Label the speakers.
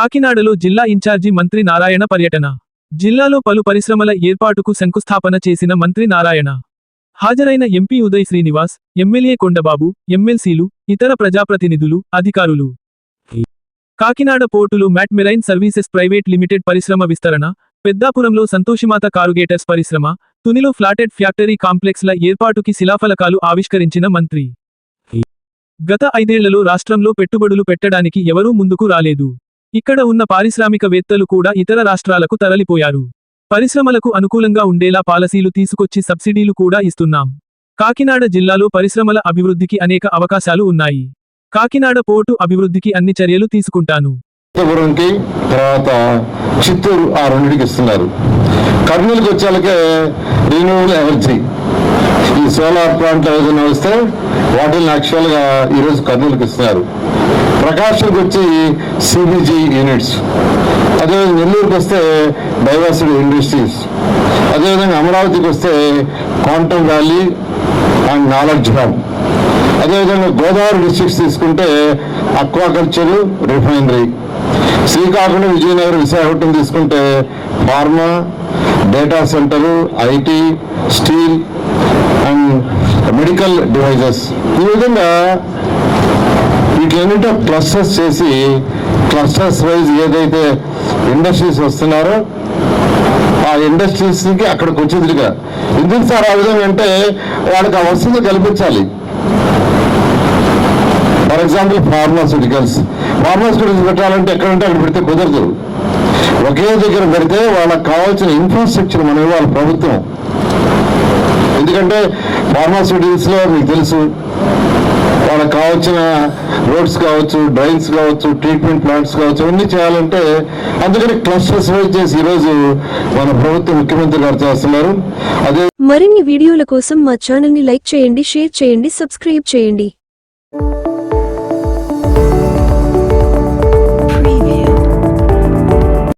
Speaker 1: కాకినాడలో జిల్లా ఇన్ఛార్జి మంత్రి నారాయణ పర్యటన. జిల్లాలో పలు పరిశ్రమల ఏర్పాటుకు శంకుస్థాపన చేసిన మంత్రి నారాయణ. హాజరైన ఎంపీ ఉదయ్ శ్రీనివాస్ ఎమ్మెల్యే కొండబాబు ఎమ్మెల్సీలు ఇతర ప్రజాప్రతినిధులు అధికారులు. కాకినాడ పోర్టులో Mat marine services private limited పరిశ్రమ విస్తరణ పెద్దాపురంలో సంతోషిమాత కారుగేటర్స్ పరిశ్రమ తునిలో ఫ్లాటెడ్ ఫ్యాక్టరీ కాంప్లెక్స్ల ఏర్పాటుకి శిలాఫలకాలు ఆవిష్కరించిన మంత్రి. గత ఐదేళ్ళలో రాష్ట్రంలో పెట్టుబడులు పెట్టడానికి ఎవరూ ముందుకు రాలేదు. ఇక్కడ ఉన్న పారిశ్రామికవేత్తలు కూడా ఇతర రాష్ట్రాలకు తరలిపోయారు. పరిశ్రమలకు అనుకూలంగా ఉండేలా పాలసీలు తీసుకొచ్చి సబ్సిడీలు కూడా ఇస్తున్నాం. కాకినాడ జిల్లాలో పరిశ్రమల అభివృద్ధికి అనేక అవకాశాలు ఉన్నాయి. కాకినాడ పోర్టు అభివృద్ధికి అన్ని చర్యలు తీసుకుంటాను.
Speaker 2: తర్వాత చిత్తూరు ఆ రెండింటికి ఇస్తున్నారు. కర్నూలుకి వచ్చేలకే రిన్యూవబుల్ ఎనర్జీ. ఈ సోలార్ ప్లాంట్ ఏదైనా వస్తే వాటిని యాక్చువల్గా ఈరోజు కర్నూలుకి ఇస్తున్నారు. ప్రకాశంకి వచ్చి సిబిజీ యూనిట్స్ అదేవిధంగా నెల్లూరుకి వస్తే డైవర్సిటీ ఇండస్ట్రీస్. అదేవిధంగా అమరావతికి వస్తే quantum valley and knowledge hub అదేవిధంగా గోదావరి డిస్ట్రిక్ట్స్ తీసుకుంటే అక్వాకల్చరు రిఫైనరీ. శ్రీకాకుళం విజయనగరం విశాఖపట్నం తీసుకుంటే pharma data centre IT steel and medical devices. ఈ విధంగా వీటిలన్నింటిలో క్లస్టర్స్ చేసి క్లస్టర్స్ వైజ్ ఏదైతే ఇండస్ట్రీస్ వస్తున్నారో ఆ ఇండస్ట్రీస్కి అక్కడికి వచ్చేదిగా ఎందుకు సార్ ఆ విధంగా అంటే వాళ్ళకి ఆ వసతులు కల్పించాలి. ఫర్ ఎగ్జాంపుల్ ఫార్మాస్యూటికల్స్ ఫార్మాస్యూటికల్స్ పెట్టాలంటే ఎక్కడంటే అక్కడ పెడితే కుదరదు. ఒకే దగ్గర పెడితే వాళ్ళకి కావాల్సిన ఇన్ఫ్రాస్ట్రక్చర్ మనం ఇవ్వాలి ప్రభుత్వం. ఎందుకంటే ఫార్మాస్యూటికల్స్లో మీకు తెలుసు వాళ్ళకి కావాల్సిన రోడ్స్ కావచ్చు డ్రైన్స్ కావచ్చు ట్రీట్మెంట్ ప్లాంట్స్ కావచ్చు అన్నీ చేయాలంటే అందుకని క్లస్టర్స్ వైజ్ చేసి ఈరోజు మన ప్రభుత్వం ముఖ్యమంత్రి గారు చేస్తున్నారు. అదే
Speaker 3: మరిన్ని వీడియోల కోసం మా ఛానల్ని లైక్ చేయండి షేర్ చేయండి సబ్స్క్రైబ్ చేయండి.